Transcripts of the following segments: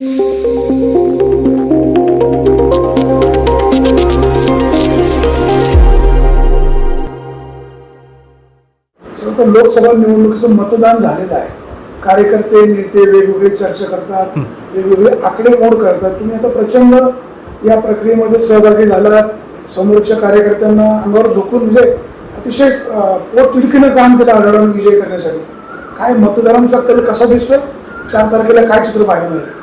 तर लोकसभा निवडणुकीचं मतदान झालेलं आहे. कार्यकर्ते नेते वेगवेगळे चर्चा करतात वेगवेगळे आकडेमोड करतात. तुम्ही आता प्रचंड या प्रक्रियेमध्ये सहभागी झालात. समोरच्या कार्यकर्त्यांना अंगावर झोपून म्हणजे अतिशय पोटतिडकीनं काम केलं आढळून विजय करण्यासाठी. काय मतदारांचा कल कसा दिसतोय? चार तारखेला काय चित्र पाहायला मिळेल?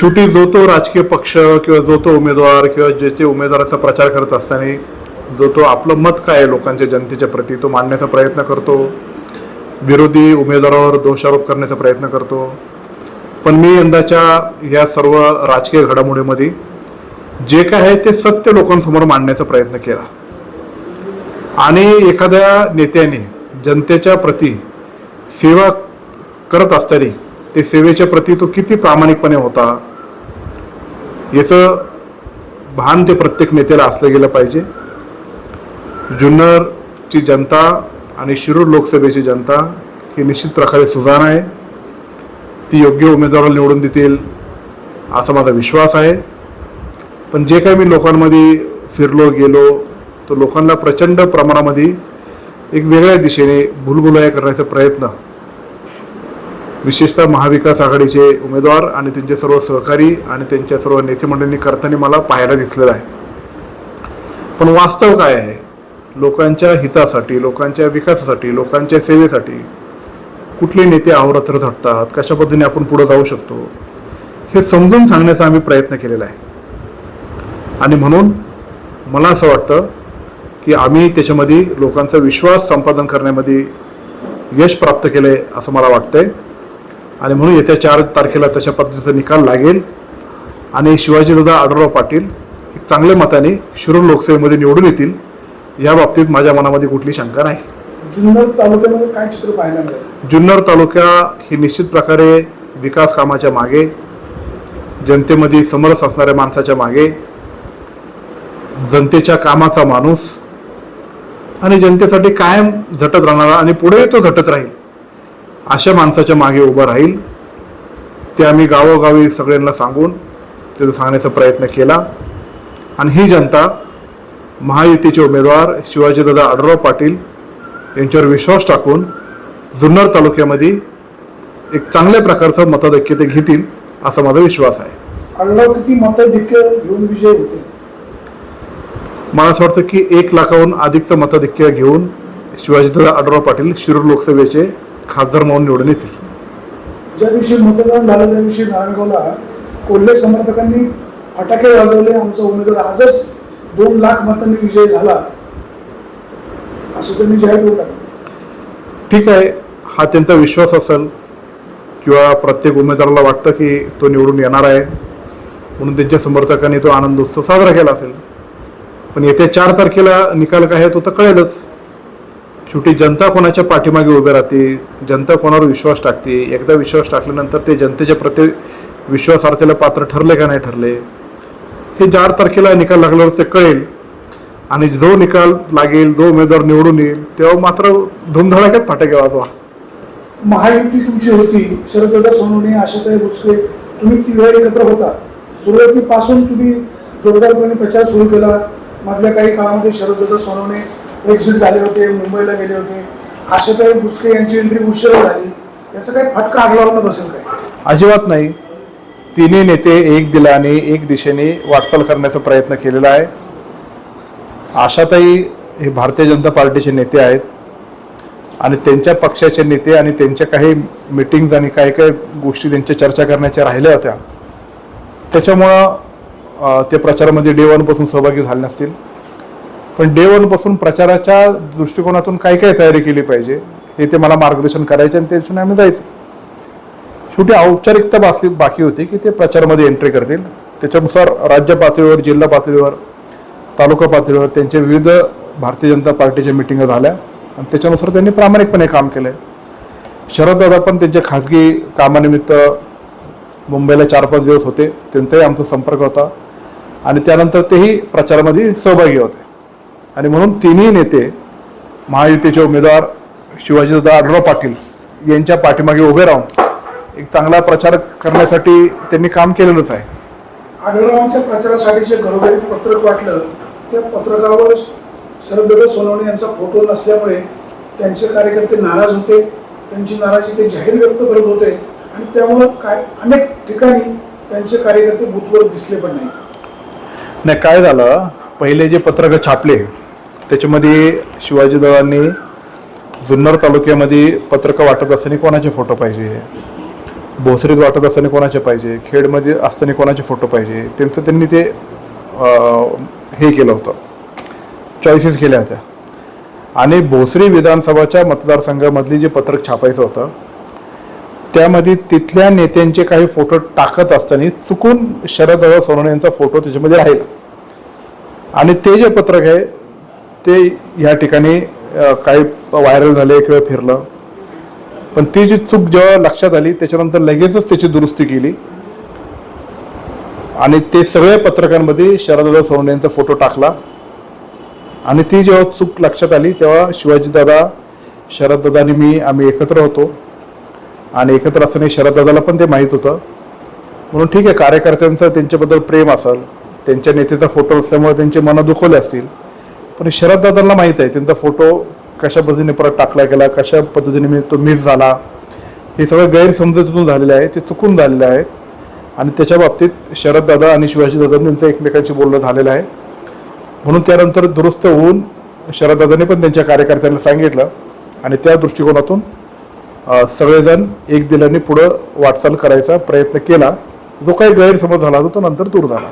शेवटी जो तो राजकीय पक्ष किंवा जो तो उमेदवार किंवा जे ते उमेदवाराचा प्रचार करत असताना जो तो आपलं मत काय आहे लोकांच्या जनतेच्या प्रती? तो मांडण्याचा प्रयत्न करतो. विरोधी उमेदवारावर दोषारोप करण्याचा प्रयत्न करतो. पण मी यंदाच्या या सर्व राजकीय घडामोडीमध्ये जे काय आहे ते सत्य लोकांसमोर मांडण्याचा प्रयत्न केला. आणि एखाद्या नेत्याने जनतेच्या प्रती सेवा करत असताना ते सेवेच्या प्रती तो किती प्रामाणिकपणे होता? याचं भान ते प्रत्येक नेत्याला असलं गेलं पाहिजे. जुन्नरची जनता आणि शिरूर लोकसभेची जनता ही निश्चित प्रकारे सुजाण आहे. ती योग्य उमेदवाराला निवडून देतील असा माझा विश्वास आहे. पण जे काही मी लोकांमध्ये फिरलो गेलो तो लोकांना प्रचंड प्रमाणामध्ये एक वेगळ्या दिशेने भुलभुलाया करण्याचा प्रयत्न विशेषतः महाविकास आघाडीचे उमेदवार आणि त्यांचे सर्व सहकारी आणि त्यांच्या सर्व नेते मंडळींनी करताना मला पाहायला दिसलेलं आहे. पण वास्तव काय आहे? लोकांच्या हितासाठी लोकांच्या विकासासाठी लोकांच्या सेवेसाठी कुठले नेते अहोरात्र झटतात? कशा पद्धतीने आपण पुढे जाऊ शकतो? हे समजून सांगण्याचा आम्ही प्रयत्न केलेला आहे. आणि म्हणून मला असं वाटतं की आम्ही त्याच्यामध्ये लोकांचा विश्वास संपादन करण्यामध्ये यश प्राप्त केलंय असं मला वाटतंय. आणि म्हणून येत्या चार तारखेला तशा पद्धतीचा निकाल लागेल. आणि शिवाजीदादा आढळराव पाटील एक चांगल्या मताने शिरूर लोकसभेमध्ये निवडून येतील या बाबतीत माझ्या मनामध्ये कुठली शंका नाही. जुन्नर तालुक्यामध्ये काय चित्र पाहायला मिळेल? जुन्नर तालुका ही निश्चित प्रकारे विकास कामाच्या मागे जनतेमध्ये समरस असणाऱ्या माणसाच्या मागे जनतेच्या कामाचा माणूस आणि जनतेसाठी कायम झटत राहणारा आणि पुढे तो झटत राहील. अशा माणसाच्या मागे उभं राहील. ते आम्ही गावोगावी सगळ्यांना सांगून त्याचा सांगण्याचा प्रयत्न केला. आणि ही जनता महायुतीचे उमेदवार शिवाजीदादा आढळराव पाटील यांच्यावर विश्वास टाकून जुन्नर तालुक्यामध्ये एक चांगल्या प्रकारचं मतदैक्य ते घेतील असा माझा विश्वास आहे. किती मताधिक्य घेऊन विजय होतील मला असं वाटतं की एक लाखाहून अधिकचं मतधिक्य घेऊन शिवाजीदादा आढळराव पाटील शिरूर लोकसभेचे खासदार म्हणून निवडून येतील. ज्या दिवशी मतदान झालं त्या दिवशी नारायणगावला कोल्हे समर्थकांनी फटाके वाजवले. आमचा उमेदवार आजच दोन लाख मतांनी विजय झाला. असं त्यांनी जाहीर करून टाकलं. ठीक आहे. हा त्यांचा विश्वास असेल किंवा प्रत्येक उमेदवाराला वाटतं की तो निवडून येणार आहे. म्हणून त्यांच्या समर्थकांनी तो आनंद उत्सव साजरा केला असेल. पण येत्या चार तारखेला निकाल काय आहे तो तर कळेलच. शेवटी जनता कोणाच्या पाठीमागे उभे राहते जनता कोणावर विश्वास टाकते एकदा विश्वास टाकल्यानंतर ते जनतेच्या प्रति विश्वासार्थीला पात्र ठरले का नाही ठरले? हे चार तारखेला निकाल लागल्यावर ते कळेल. आणि जो निकाल लागेल जो उमेदवार निवडून येईल तेव्हा मात्र धुमधडाक्यात फटाके वाजवा. महायुती तुमची होती. शरददादा सोनवणे आशाताई बुचके तुम्ही तिघा एकत्र होता. सुरुवातीपासून तुम्ही जोरदारपणे प्रचार सुरू केला. मधल्या काही काळामध्ये शरददादा सोनवणे एक्झिट झाले होते मुंबईला गेले होते. आशाताई बुचके यांची एंट्री उशीर झाली. याचा काही फटका आढळावर बसेल काय? अजिबात नाही. तिन्ही नेते एक दिलाने एक दिशेने वाटचाल करण्याचा प्रयत्न केलेला आहे. आशाताई हे भारतीय जनता पार्टीचे नेते आहेत. आणि त्यांच्या पक्षाचे नेते आणि त्यांच्या काही मिटिंग्ज आणि काही काही गोष्टी त्यांच्या चर्चा करण्याच्या राहिल्या होत्या. त्याच्यामुळं ते प्रचारामध्ये डे वनपासून सहभागी झाले नसतील. पण डे वनपासून प्रचाराच्या दृष्टिकोनातून काय काय तयारी केली पाहिजे हे ते मला मार्गदर्शन करायचे आणि त्याच्याने आम्ही जायचो. शेवटी औपचारिकता बासली बाकी होती की ते प्रचारामध्ये एंट्री करतील. त्याच्यानुसार राज्य पातळीवर जिल्हा पातळीवर तालुका पातळीवर त्यांचे विविध भारतीय जनता पार्टीच्या मिटिंग झाल्या. आणि त्याच्यानुसार त्यांनी प्रामाणिकपणे काम केलंय. शरददादा पण त्यांच्या खाजगी कामानिमित्त मुंबईला चार पाच दिवस होते. त्यांचाही आमचा संपर्क होता. आणि त्यानंतर तेही प्रचारामध्ये सहभागी होते. आणि म्हणून तिन्ही नेते महायुतीचे उमेदवार शिवाजीदादा आढळराव पाटील यांच्या पाठीमागे उभे राहून एक चांगला प्रचार करण्यासाठी त्यांनी काम केलेलंच आहे. आढळरावांच्या प्रचारासाठी जे घरोघरी पत्रक वाटलं त्या पत्रकावर शरददादा सोनवणे यांचा फोटो नसल्यामुळे त्यांचे कार्यकर्ते नाराज होते त्यांची नाराजी ते जाहीर व्यक्त करत होते आणि त्यामुळं काय अनेक ठिकाणी त्यांचे कार्यकर्ते बूथवर दिसले पण नाहीत. नाही काय झालं? पहिले जे पत्रकं छापले त्याच्यामध्ये शिवाजीदादांनी जुन्नर तालुक्यामध्ये पत्रकं वाटत असताना कोणाचे फोटो पाहिजे? भोसरीत वाटत असताना कोणाचे पाहिजे? खेडमध्ये असताना कोणाचे फोटो पाहिजे? त्यांचं त्यांनी ते हे केलं होतं. चॉईसेस केल्या होत्या. आणि भोसरी विधानसभाच्या मतदारसंघामधली जे पत्रक छापायचं होतं त्यामध्ये तिथल्या नेत्यांचे काही फोटो टाकत असताना चुकून शरददादा सोनवणे यांचा फोटो त्याच्यामध्ये राहिला. आणि ते जे पत्रक आहे ते ह्या ठिकाणी काही व्हायरल झाले किंवा फिरलं. पण ती जी चूक जेव्हा लक्षात आली त्याच्यानंतर लगेचच त्याची दुरुस्ती केली. आणि ते सगळ्या पत्रकांमध्ये शरददादा सोनवणे यांचा फोटो टाकला. आणि ती जेव्हा चूक लक्षात आली तेव्हा शिवाजीदादा शरददादा आणि मी आम्ही एकत्र होतो. आणि एकत्र असताना शरददादाला पण ते माहीत होतं. म्हणून ठीक आहे कार्यकर्त्यांचं त्यांच्याबद्दल प्रेम असेल त्यांच्या नेत्याचा फोटो असल्यामुळे त्यांचे मनं दुखवले असतील. पण शरददादांना माहीत आहे त्यांचा फोटो कशा पद्धतीने परत टाकला गेला कशा पद्धतीने मी तो मिस झाला हे सगळं गैरसमजुतीतून झालेलं आहे ते चुकून झालेलं आहे. आणि त्याच्या बाबतीत शरददादा आणि शिवाजीदादा यांचं एकमेकांशी बोलणं झालेलं आहे. म्हणून त्यानंतर दुरुस्त होऊन शरददादांनी पण त्यांच्या कार्यकर्त्यांना सांगितलं आणि त्या दृष्टिकोनातून सगळेजण एक दिलाने पुढं वाटचाल करायचा प्रयत्न केला. जो काही गैरसमज झाला होता तो नंतर दूर झाला.